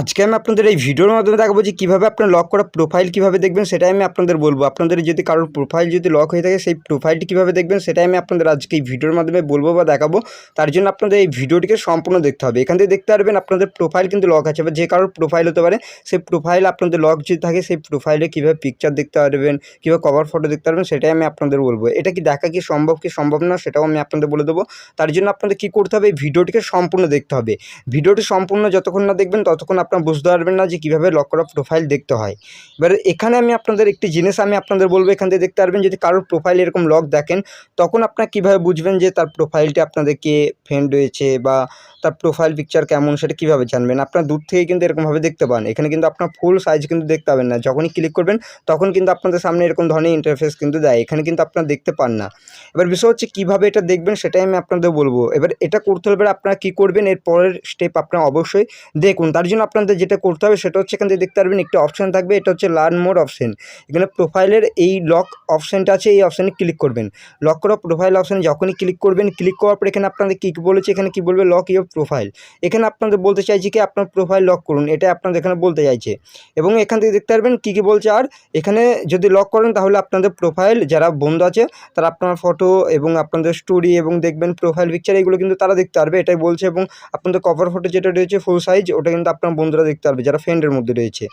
আজকে আমি আপনাদের এই ভিডিওর মাধ্যমে দেখাবো যে কীভাবে আপনার লক করা প্রোফাইল কীভাবে দেখবেন, সেটাই আমি আপনাদের বলব। আপনাদের যদি কারোর প্রোফাইল যদি লক হয়ে থাকে, সেই প্রোফাইলটি কীভাবে দেখবেন, সেটাই আমি আপনাদের আজকে এই ভিডিওর মাধ্যমে বলব বা দেখাবো। তার জন্য আপনাদের এই ভিডিওটিকে সম্পূর্ণ দেখতে হবে। এখান থেকে দেখতে পারবেন আপনাদের প্রোফাইল কিন্তু লক আছে, বা যে কারোর প্রোফাইল হতে পারে, সেই প্রোফাইল আপনাদের লক যদি থাকে, সেই প্রোফাইলে কীভাবে পিকচার দেখতে পারবেন, কীভাবে কভার ফটো দেখতে পারবেন, সেটাই আমি আপনাদের বলব। এটা কি দেখা কি সম্ভব কি সম্ভব না, সেটাও আমি আপনাদের বলে দেবো। তার জন্য আপনাদের কী করতে হবে, এই ভিডিওটিকে সম্পূর্ণ দেখতে হবে। ভিডিওটি সম্পূর্ণ যতক্ষণ না দেখবেন, ততক্ষণ আপনার বুঝতে পারবেন না যে কীভাবে লক করা প্রোফাইল দেখতে হয়। এবার এখানে আমি আপনাদের একটি জিনিস আমি আপনাদের বলব, এখান থেকে দেখতে পারবেন যদি কারোর প্রোফাইল এরকম লক দেখেন, তখন আপনার কীভাবে বুঝবেন যে তার প্রোফাইলটি আপনাদেরকে ফ্রেন্ড হয়েছে বা তার প্রোফাইল পিকচার কেমন, সেটা কীভাবে জানবেন? আপনার দূর থেকে কিন্তু এরকমভাবে দেখতে পান। এখানে কিন্তু আপনার ফুল সাইজ কিন্তু দেখতে পাবেন না। যখনই ক্লিক করবেন, তখন কিন্তু আপনাদের সামনে এরকম ধরনের ইন্টারফেস কিন্তু দেয়। এখানে কিন্তু আপনারা দেখতে পান না। এবার বিষয় হচ্ছে কীভাবে এটা দেখবেন, সেটাই আমি আপনাদের বলব। এবার এটা করতে হলে আপনারা কী করবেন? এর পরের স্টেপ আপনারা অবশ্যই দেখুন। তার জন্য আপনাদের যেটা করতে হবে সেটা হচ্ছে এখান থেকে দেখতে পারবেন একটি অপশান থাকবে, এটা হচ্ছে লার্ন মোর অপশান এখানে প্রোফাইলের এই লক অপশানটা আছে, এই অপশানে ক্লিক করবেন। লক করা প্রোফাইল অপশানে যখনই ক্লিক করবেন ক্লিক করার পর এখানে আপনাদের কী বলেছে, এখানে কী বলবে লক ইউর প্রোফাইল এখানে আপনাদের বলতে চাইছি কি, আপনার প্রোফাইল লক করুন, এটা আপনাদের এখানে বলতে চাইছে। এবং এখান থেকে দেখতে পারবেন কী কী বলছে, আর এখানে যদি লক করেন তাহলে আপনাদের প্রোফাইল যারা বন্ধু আছে, তারা আপনার ফটো এবং আপনাদের স্টোরি এবং দেখবেন প্রোফাইল পিকচার এগুলো কিন্তু তারা দেখতে পারবে, এটাই বলছে। এবং আপনাদের কভার ফটো যেটা রয়েছে ফুল সাইজ ওটা কিন্তু আপনার বন্ধুরা দেখতে পারবে, যারা ফ্রেন্ডের মধ্যে রয়েছে।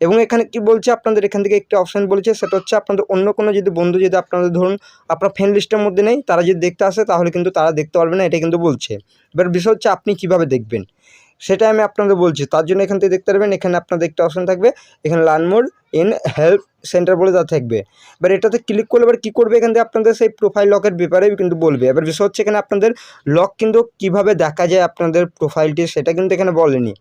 এবং এখানে কি বলছে? আপনাদের এখান থেকে একটি অপশান বলেছে, সেটা হচ্ছে আপনাদের অন্য কোনো যদি বন্ধু যদি আপনাদের ধরুন, আপনার ফ্রেন্ড লিস্টের মধ্যে নেই, তারা যদি দেখতে আসে, তাহলে কিন্তু তারা দেখতে পারবে না এটা কিন্তু বলছে। এবার বিষয় হচ্ছে আপনি কীভাবে দেখবেন? সেটা আমি আপনাদের বলছি। তার জন্য এখান থেকে দেখতে পারবেন, এখানে আপনাদের একটা অপশান থাকবে। এখানে learn more in help centre বলে তা থাকবে। এবার এটাতে ক্লিক করলে এবার কী করবে? এখান থেকে আপনাদের সেই প্রোফাইল লকের ব্যাপারেই কিন্তু বলবে। এবার বিষয় হচ্ছে এখানে আপনাদের লক কিন্তু কীভাবে দেখা যায় আপনাদের প্রোফাইলটি সেটা কিন্তু এখানে বলেনি।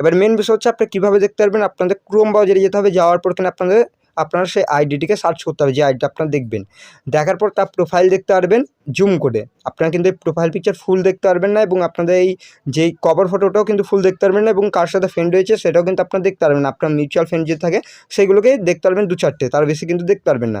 এবার মেন বিষয় হচ্ছে আপনি কীভাবে দেখতে পারবেন? আপনাদের ক্রোম ব্রাউজারে যেতে হবে, যাওয়ার পর এখানে আপনাদের, আপনার সেই আইডিটিকে সার্চ করতে হবে, যে আইডিটা আপনারা দেখবেন। দেখার পর তার প্রোফাইল দেখতে পারবেন। জুম করে। আপনারা কিন্তু এই প্রোফাইল পিকচার ফুল দেখতে পারবেন না এবং আপনাদের এই যেই কভার ফটোটাও কিন্তু ফুল দেখতে পারবেন না এবং কার সাথে ফ্রেন্ড রয়েছে সেটাও কিন্তু আপনারা দেখতে পারবেন না। আপনার মিউচুয়াল ফ্রেন্ড যে থাকে সেগুলোকে দেখতে পারবেন দু চারটে, তার বেশি কিন্তু দেখতে পারবেন না।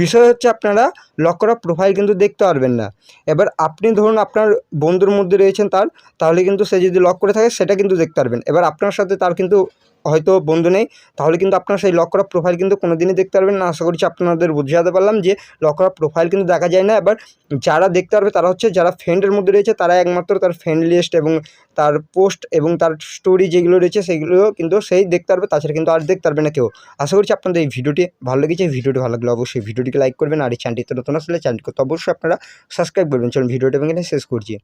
বিষয় হচ্ছে আপনারা লক করা প্রোফাইল কিন্তু দেখতে পারবেন না। এবার আপনি ধরুন আপনার বন্ধুর মধ্যে রয়েছেন তার, তাহলে কিন্তু সে যদি লক করে থাকে সেটা কিন্তু দেখতে পারবেন। এবার আপনার সাথে তার কিন্তু হয়তো বন্ধু নেই, তাহলে কিন্তু আপনার সেই লক করা প্রোফাইল কিন্তু কোনো দিনই দেখতে পারবেন না। আশা করছি আপনাদের বুঝাতে পারলাম যে লক করা প্রোফাইল কিন্তু দেখা যায় না। এবার যারা দেখতে পারবে তারা হচ্ছে যারা ফ্রেন্ডের মধ্যে রয়েছে তারা একমাত্র তার ফ্রেন্ড লিস্ট এবং তার পোস্ট এবং তার স্টোরি যেগুলো রয়েছে সেগুলো কিন্তু সেই দেখতে পারবে, তাছাড়া কিন্তু আর দেখতে পারবে না কেউ। আশা করছি আপনাদের এই ভিডিওটি ভালো লেগেছে। ভিডিওটি ভালো লাগলে অবশ্যই ভিডিওটিকে লাইক করবেন আর এই চ্যানেলটিতে নতুন আসলে চ্যানেলটি অবশ্যই আপনারা সাবস্ক্রাইব করবেন। চলুন ভিডিওটা এখানে শেষ করছি।